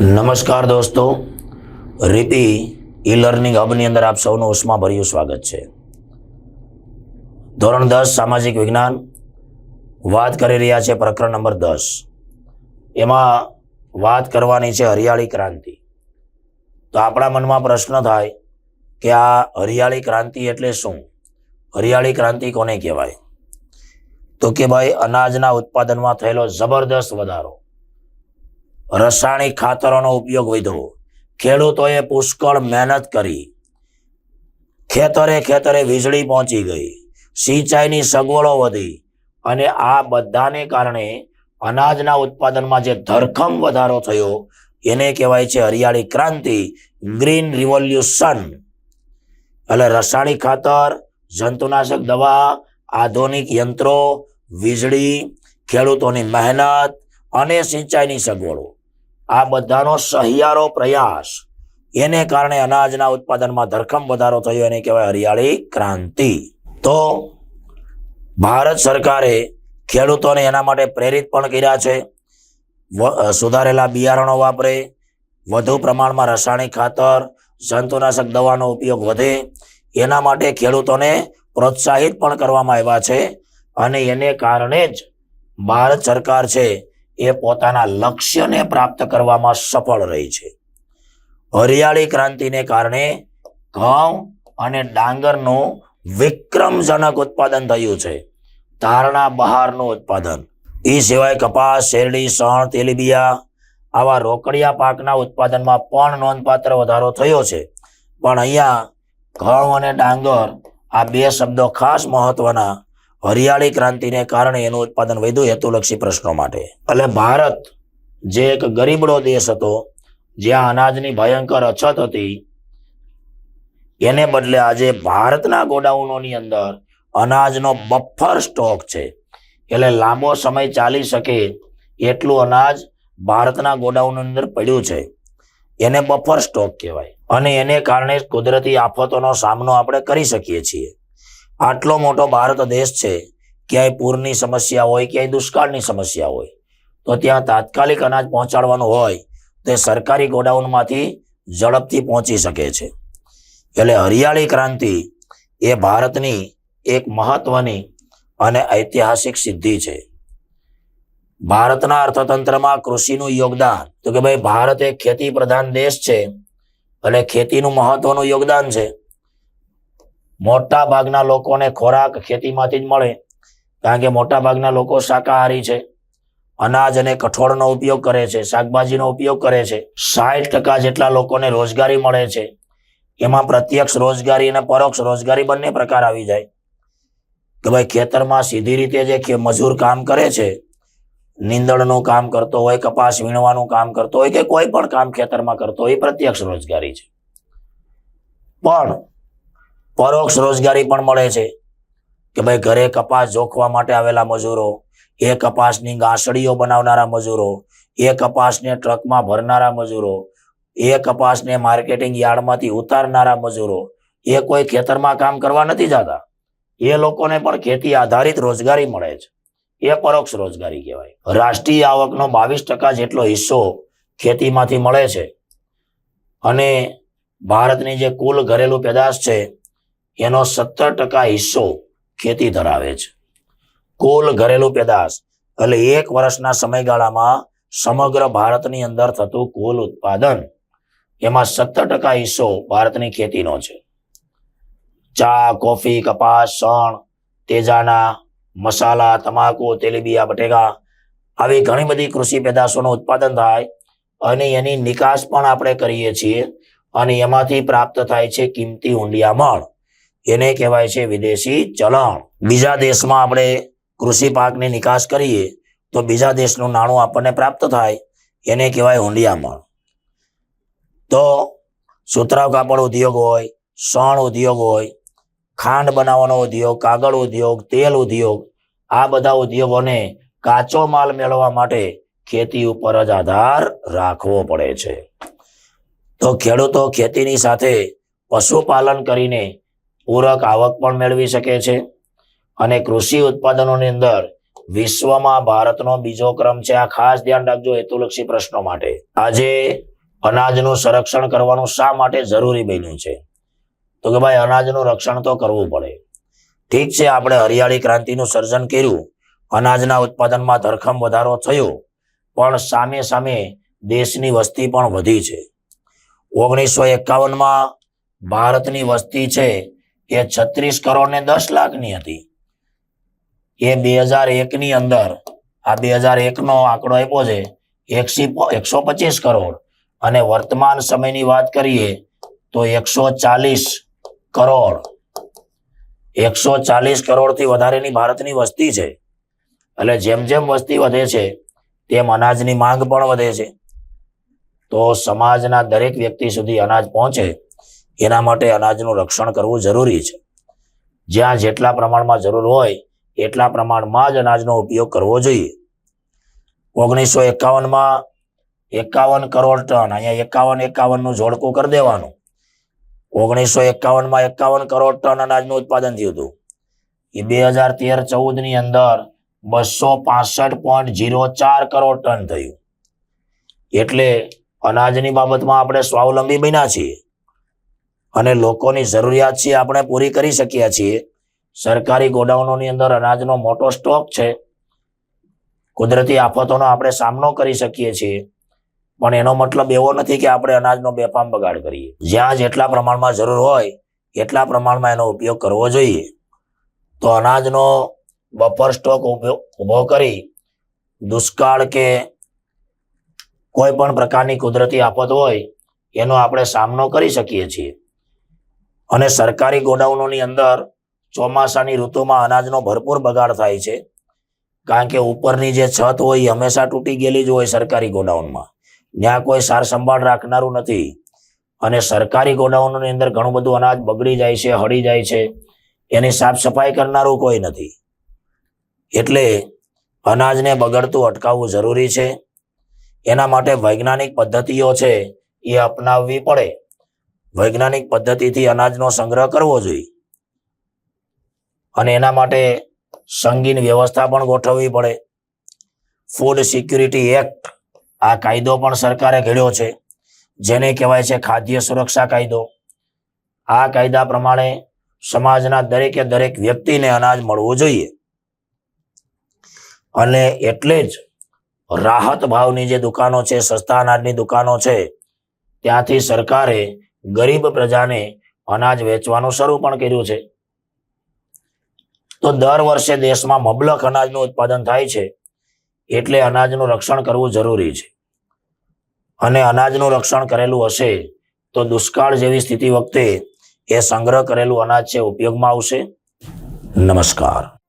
નમસ્કાર દોસ્તો. રીતિ ઈ લર્નિંગ હબની અંદર આપ સૌનું ઉષ્માભર્યું સ્વાગત છે. ધોરણ દસ, સામાજિક વિજ્ઞાન. વાત કરી રહ્યા છે પ્રકરણ નંબર દસ. એમાં વાત કરવાની છે હરિયાળી ક્રાંતિ. તો આપણા મનમાં પ્રશ્ન થાય કે આ હરિયાળી ક્રાંતિ એટલે શું? હરિયાળી ક્રાંતિ કોને કહેવાય? તો કે ભાઈ અનાજના ઉત્પાદનમાં થયેલો જબરદસ્ત વધારો. રાસાયણિક ખાતરોનો ઉપયોગ વધ્યો. ખેડૂતોએ પુષ્કળ મહેનત કરી. ખેતરે ખેતરે વીજળી પહોંચી ગઈ. સિંચાઈની સગવડો વધી અને આ બધાને કારણે અનાજના ઉત્પાદનમાં જે ધરખમ વધારો થયો, એને કહેવાય છે હરિયાળી ક્રાંતિ, ગ્રીન રિવોલ્યુશન. એટલે રાસાયણિક ખાતર, જંતુનાશક દવા, આધુનિક યંત્રો, વીજળી, ખેડૂતોની મહેનત અને સિંચાઈની સગવડો. આ બધાનો સહિયારો પ્રયાસ. એને કારણે અનાજના ઉત્પાદનમાં ધરખમ વધારો થયો, એને કહેવાય હરિયાળી ક્રાંતિ. તો ભારત સરકારે ખેડૂતોને એના માટે પ્રેરિત પણ કર્યા છે. સુધારેલા બિયારણો વાપરે, વધુ પ્રમાણમાં રાસાયણિક ખાતર, જંતુનાશક દવાનો ઉપયોગ વધે, એના માટે ખેડૂતોને પ્રોત્સાહિત પણ કરવામાં આવ્યા છે. અને એને કારણે જ ભારત સરકાર છે એ પોતાના લક્ષ્યને પ્રાપ્ત કરવામાં સફળ રહી છે. હરિયાળી ક્રાંતિને કારણે ઘઉં અને ડાંગરનું વિક્રમજનક ઉત્પાદન થયું છે. ધારણા બહારનું ઉત્પાદન. એ સિવાય કપાસ, શેરડી, સણ, તેલીબિયા આવા રોકડિયા પાકના ઉત્પાદનમાં પણ નોંધપાત્ર વધારો થયો છે. પણ અહીંયા ઘઉં અને ડાંગર આ બે શબ્દો ખાસ મહત્વના હરિયાળી ક્રાંતિને કારણે એનું ઉત્પાદન વધ્યું હેતુલક્ષી પ્રશ્નો માટે. એટલે ભારત જે એક ગરીબડો દેશ હતો, જ્યાં અનાજની ભયંકર અછત હતી, એને બદલે આજે ભારતના ગોડાઉનોની અંદર અનાજનો બફર સ્ટોક છે. એટલે લાંબો સમય ચાલી શકે એટલું અનાજ ભારતના ગોડાઉનની અંદર પડ્યું છે. એને બફર સ્ટોક કહેવાય. અને એને કારણે કુદરતી આફતોનો સામનો આપણે કરી શકીએ છીએ. આટલો મોટો ભારત દેશ છે, ક્યાંય પૂરની સમસ્યા હોય, ક્યાંય દુષ્કાળની સમસ્યા હોય. તો ત્યાં તાત્કાલિક અનાજ પહોંચાડવાનું હોય, તે સરકારી ગોડાઉનમાંથી ઝડપથી પહોંચી શકે છે. એટલે હરિયાળી ક્રાંતિ એ ભારતની એક મહત્વની અને ઐતિહાસિક સિદ્ધિ છે. ભારતના અર્થતંત્રમાં કૃષિનું યોગદાન, તો કે ભાઈ, ભારત એક ખેતી પ્રધાન દેશ છે, એટલે ખેતીનું મહત્વનું યોગદાન છે. મોટા ભાગના લોકોને ખોરાક ખેતીમાંથી જ મળે, કારણ કે મોટા ભાગના લોકો શાકાહારી છે, અનાજ અને કઠોળનો ઉપયોગ કરે છે, શાકભાજીનો ઉપયોગ કરે છે. સાઠ ટકા જેટલા લોકોને રોજગારી મળે છે. એમાં પ્રત્યક્ષ રોજગારી અને પરોક્ષ રોજગારી બંને પ્રકાર આવી જાય. કે ભાઈ ખેતરમાં સીધી રીતે જે મજૂર કામ કરે છે, નીંદણનું કામ કરતો હોય, કપાસ વીણવાનું કામ કરતો હોય કે કોઈ પણ કામ ખેતરમાં કરતો હોય, એ પ્રત્યક્ષ રોજગારી છે. પણ પરોક્ષ રોજગારી પણ મળે છે. કે ભાઈ ઘરે કપાસ જોખવા માટે આવેલા મજૂરો, એ કપાસની ગાંસડીઓ બનાવનારા મજૂરો, એ કપાસને ટ્રકમાં ભરનારા મજૂરો, એ કપાસને માર્કેટિંગ યાર્ડમાંથી ઉતારનારા મજૂરો, એ કોઈ ખેતરમાં કામ કરવા નથી જતા. એ લોકોને પણ ખેતી આધારિત રોજગારી મળે છે. એ પરોક્ષ રોજગારી કહેવાય. રાષ્ટ્રીય આવકનો બાવીસ ટકા જેટલો હિસ્સો ખેતીમાંથી મળે છે. અને ભારતની જે કુલ ઘરેલું પેદાશ છે એનો સત્તર ટકા હિસ્સો ખેતી ધરાવે છે. કુલ ઘરેલું પેદાશ એટલે એક વર્ષના સમયગાળામાં સમગ્ર ભારતની અંદર થતું કુલ ઉત્પાદન એમાં સત્તર ટકા હિસ્સો ભારતની ખેતીનો છે. ચા, કોફી, કપાસ સણ તેજાના મસાલા, તમાકુ, તેલીબિયા, બટેકા આવી ઘણી બધી કૃષિ પેદાશોનું ઉત્પાદન થાય અને એની નિકાસ પણ આપણે કરીએ છીએ અને એમાંથી પ્રાપ્ત થાય છે કિંમતી ઊંડિયામણ. એને કહેવાય છે વિદેશી ચલણ. બીજા દેશમાં આપણે કૃષિ પાકની નિકાસ કરીએ તો બીજા દેશનું નાણું આપણને પ્રાપ્ત થાય, એને કહેવાય હુંડિયામણ. તો સુતરાવ કાપડ ઉદ્યોગ હોય શણ ઉદ્યોગ હોય, ખાંડ બનાવવાનો ઉદ્યોગ, કાગળ ઉદ્યોગ, તેલ ઉદ્યોગ, આ બધા ઉદ્યોગોને કાચો માલ મેળવવા માટે ખેતી ઉપર જ આધાર રાખવો પડે છે. તો ખેડૂતો ખેતીની સાથે પશુપાલન કરીને પૂરક આવક પણ મેળવી શકે છે. અને કૃષિ ઉત્પાદનોની અંદર વિશ્વમાં ભારતનો બીજો ક્રમ છે. આ ખાસ ધ્યાન રાખજો હેતુલક્ષી પ્રશ્નો માટે. આજે અનાજનું સંરક્ષણ કરવાનું શા માટે જરૂરી બન્યું છે? તો કે ભાઈ, અનાજનું રક્ષણ તો કરવું પડે. ઠીક છે, આપણે હરિયાળી ક્રાંતિનું સર્જન કર્યું. અનાજના ઉત્પાદનમાં ધરખમ વધારો થયો. પણ સામે સામે દેશની વસ્તી પણ વધી છે. ઓગણીસો એકાવનમાં ભારતની વસ્તી છે એ છત્રીસ કરોડ ને દસ લાખની હતી. એ બે હજાર એકની અંદર, આ બે હજાર એકનો આંકડો આપ્યો છે, એકસી એકસો પચીસ કરોડ. અને વર્તમાન સમયની વાત કરીએ, તો એકસો ચાલીસ કરોડ. એકસો ચાલીસ કરોડથી વધારેની ભારતની વસ્તી છે. એટલે જેમ જેમ વસ્તી વધે છે, તેમ અનાજની માંગ પણ વધે છે. તો સમાજના દરેક વ્યક્તિ સુધી અનાજ પહોંચે. એના માટે અનાજનું રક્ષણ કરવું જરૂરી છે. જ્યાં જેટલા પ્રમાણમાં જરૂર હોય, એટલા પ્રમાણમાં જ અનાજનો ઉપયોગ કરવો જોઈએ. ઓગણીસો એકાવનમાં એકાવન કરોડ ટન, અહીંયા એકાવન એકાવનનું જોડકું કરી દેવાનું. ઓગણીસો એકાવનમાં એકાવન કરોડ ટન અનાજનું ઉત્પાદન થયું હતું. એ બે હજાર તેર ચૌદની અંદર બસો પાસઠ પોઈન્ટ જીરો ચાર કરોડ ટન થયું. એટલે અનાજની બાબતમાં આપણે સ્વાવલંબી બન્યા છીએ. અને લોકોની જરૂરિયાત છે આપણે પૂરી કરી શક્યા છીએ. સરકારી ગોડાઉનોની અંદર અનાજનો મોટો સ્ટોક છે. કુદરતી આફતોનો આપણે સામનો કરી શકીએ છીએ. પણ એનો મતલબ એવો નથી કે આપણે અનાજનો બેફામ બગાડ કરીએ. જ્યાં જેટલા પ્રમાણમાં જરૂર હોય, એટલા પ્રમાણમાં એનો ઉપયોગ કરવો જોઈએ. તો અનાજનો બફર સ્ટોક ઊભો કરી દુષ્કાળ કે કોઈ પણ પ્રકારની કુદરતી આફત હોય, એનો આપણે સામનો કરી શકીએ છીએ. અને સરકારી ગોડાઉનોની અંદર ચોમાસાની ઋતુમાં અનાજનો ભરપૂર બગાડ થાય છે. કારણ કે ઉપરની જે છત હોય એ હંમેશા તૂટી ગયેલી જ હોય સરકારી ગોડાઉનમાં. ત્યાં કોઈ સાર સંભાળ રાખનારું નથી. અને સરકારી ગોડાઉનોની અંદર ઘણું બધું અનાજ બગડી જાય છે, હળી જાય છે. એની સાફ સફાઈ કરનારું કોઈ નથી. એટલે અનાજને બગડતું અટકાવવું જરૂરી છે. એના માટે વૈજ્ઞાનિક પદ્ધતિઓ છે એ અપનાવવી પડે. વૈજ્ઞાનિક પદ્ધતિથી અનાજનો સંગ્રહ કરવો જોઈએ. અને એના માટે સંગીન વ્યવસ્થા પણ ગોઠવવી પડે. ફૂડ સિક્યુરિટી એક્ટ આ કાયદો પણ સરકારે ઘડ્યો છે, જેને કહેવાય છે ખાદ્ય સુરક્ષા કાયદો. આ કાયદા પ્રમાણે સમાજના દરેકે દરેક વ્યક્તિને અનાજ મળવું જોઈએ. અને એટલે જ રાહત ભાવની જે દુકાનો છે, સસ્તા અનાજની દુકાનો છે, ત્યાંથી સરકારે ગરીબ પ્રજાને અનાજ વેચવાનું શરૂ પણ કર્યું છે. તો દર વર્ષે દેશમાં મબલક અનાજનું ઉત્પાદન થાય છે એટલે અનાજનું રક્ષણ કરવું જરૂરી છે. અને અનાજનું રક્ષણ કરેલું હશે તો દુષ્કાળ જેવી સ્થિતિ વખતે એ સંગ્રહ કરેલું અનાજ છે ઉપયોગમાં આવશે. નમસ્કાર.